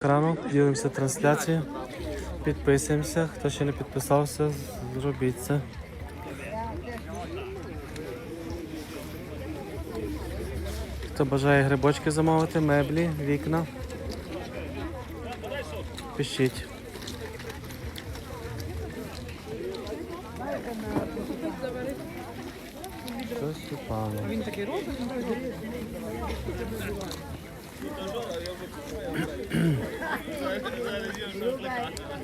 екрану, ділимося трансляцією, підписуємося. Хто ще не підписався, зробіть це. Хто бажає грибочки замовити, меблі, вікна. Пишіть. Щось упало. Він такий робить.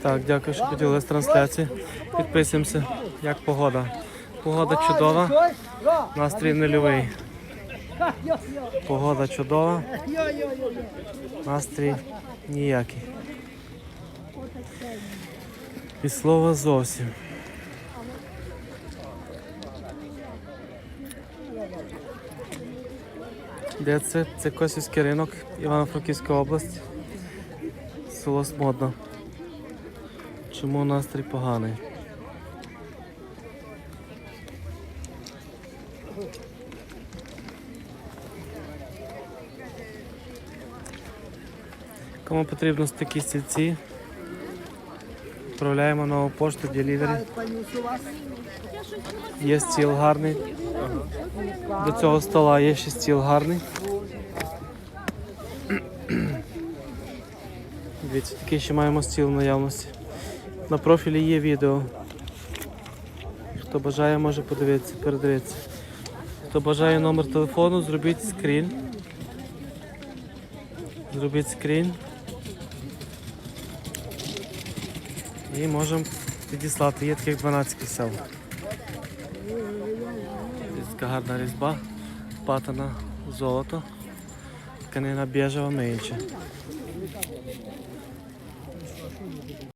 Так, дякую, що поділилися трансляції. Підписуємося. Як погода? Погода чудова, настрій нульовий. Погода чудова, настрій ніякий. І слова зовсім. Де це? Це Косівський ринок, Івано-Франківська область. Село Смодно. Чому настрій поганий? Кому потрібно такі стільці, відправляємо нову пошту Delivery. Є стіл гарний. До цього стола є ще стіл гарний. Дивіться, такий ще маємо стіл наявності. На профілі є відео. Хто бажає, може подивитися, передивитися. Хто бажає номер телефону, зробіть скрін. Зробіть скрін. І можемо підіслати. Є таких 12 кисел. Така гарна різьба, патина золото, тканина біжева миюча. 面白い。